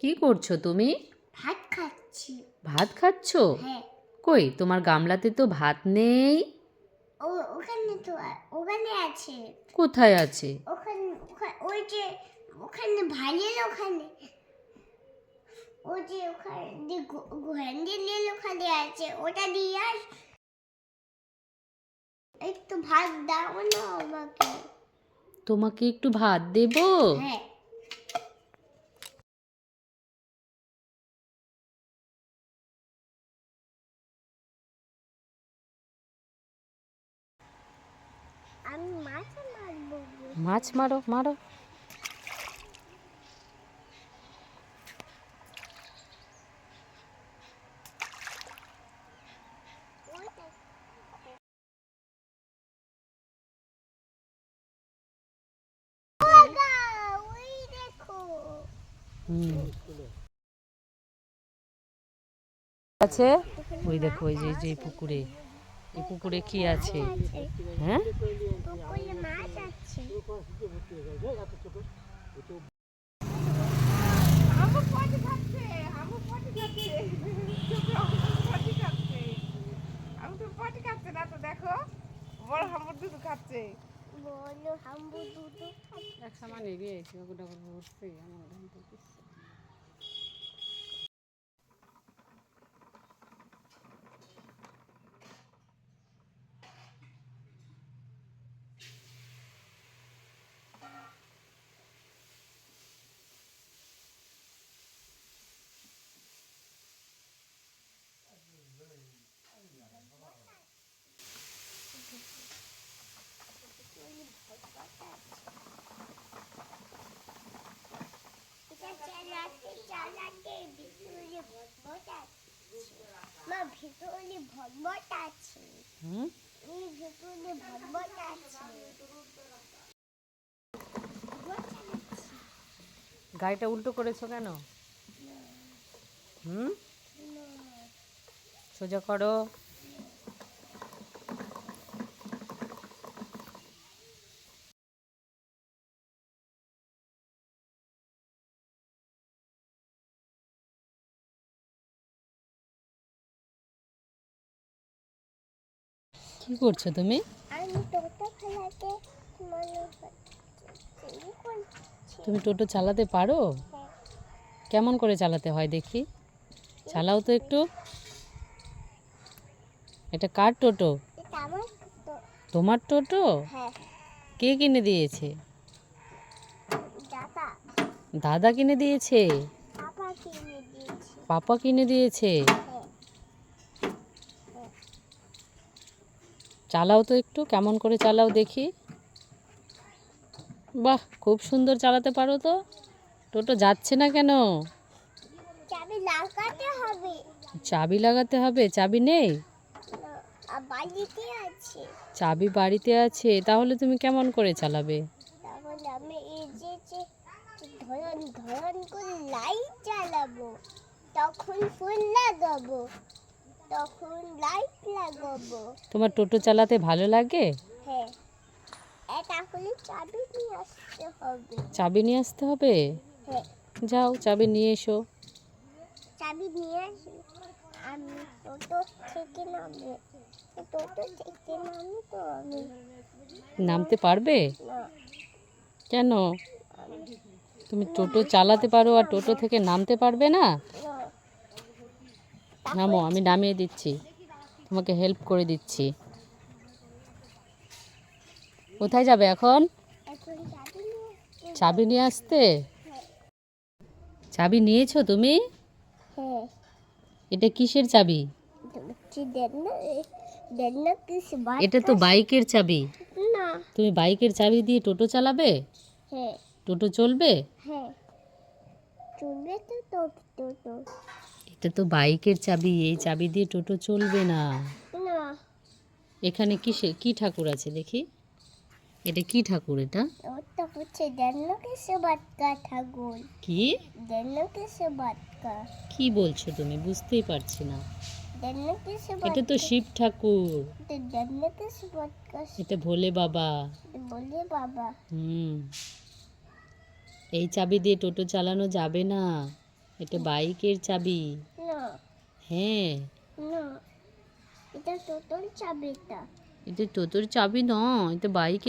কি করছ তুমি? ভাত খাচ্ছি। ভাত খাচ্ছো? হ্যাঁ। কই তোমার গামলাতে তো ভাত নেই? ও ওখানে তো ওখানে আছে। কোথায় আছে? ওখানে ওই যে ওখানে ওখানে। ওই যে ওখানে হ্যান্ডেলের ওখানে আছে ওটা দিয়ে আস। একটু ভাত দাও না আমাকে। তোমাকে একটু ভাত দেবো? হ্যাঁ। মাছ মারো মারো। আছে? ওই দেখো ওই যে যে পুকুরে। এই পুকুরে কি আছে? হ্যাঁ? পুকুরে মাছ আছে আমি তো পটি খাচ্ছে। না তো দেখো বড় হাম্বুর দুধ খাচ্ছে বলো হাম্বু দুটো এক সমান এগিয়ে এসে ওগুলো ঘুরছে আমার ভটভট আছে। হুম? এই ভিতরে ভটভট আছে। গাড়িটা উল্টো করেছ কেন? হুম? সোজা করো। কি করছ তুমি? তুমি টোটো চালাতে পারো? হ্যাঁ। কেমন করে চালাতে হয় দেখি? চালাও তো একটু। এটা কার টোটো? তোমার টোটো? হ্যাঁ। কে কিনে দিয়েছে? দাদা। কিনে দিয়েছে। পাপা কিনে দিয়েছে পাপা কিনে দিয়েছে হ্যাঁ চালাও তো একটু কেমন করে চালাও দেখি। বাহ খুব সুন্দর চালাতে পারো তো। টোটো যাচ্ছে না কেন? চাবি লাগাতে হবে। চাবি লাগাতে হবে? চাবি নেই? আর বাড়িতে আছে। চাবি বাড়িতে আছে তাহলে তুমি কেমন করে চালাবে? তাহলে আমি এই যে ধরন ধরন করে লাইট জ্বালাবো তখন ফুল লাগাবো তখন লাইট লাগাবো। তোমার টোটো চালাতে ভালো লাগে? হ্যাঁ। চাবি নিয়ে আসতে হবে। চাবি নিয়ে আসতে হবে? হ্যাঁ। যাও চাবি নিয়ে এসো। চাবি নিয়ে আসি। আমি টোটো থেকে নামবো। টোটো থেকে নামি তো আমি। নামতে পারবে? কেন? তুমি টোটো চালাতে পারো আর টোটো থেকে নামতে পারবে না। নামো আমি নামিয়ে দিচ্ছি। তোমাকে হেল্প করে দিচ্ছি। কোথায় যাবে এখন? চাবি নিয়ে আসতে? চাবি নিয়েছো তুমি? এটা কিসের চাবি? এটা তো বাইকের চাবি। তুমি বাইকের চাবি দিয়ে টোটো চালাবে? টোটো চলবে? হ্যাঁ। চলবে তো টোটো। এটা তো বাইকের চাবি এই চাবি দিয়ে টোটো চলবে না। এখানে কিসে কি ঠাকুর আছে দেখি? এটা কি ঠাকুর এটা? কি? কি বলছো তুমি? বুঝতেই পারছি না। এটা তো শিব ঠাকুর। এটা ভোলে বাবা। বলে বাবা। হুম। এই চাবি দিয়ে টোটো চালানো যাবে না। এটা বাইকের চাবি। হ্যাঁ। না এটা টোটোর চাবিটা। এটা তোতোর চাবি নয় এটা বাইকের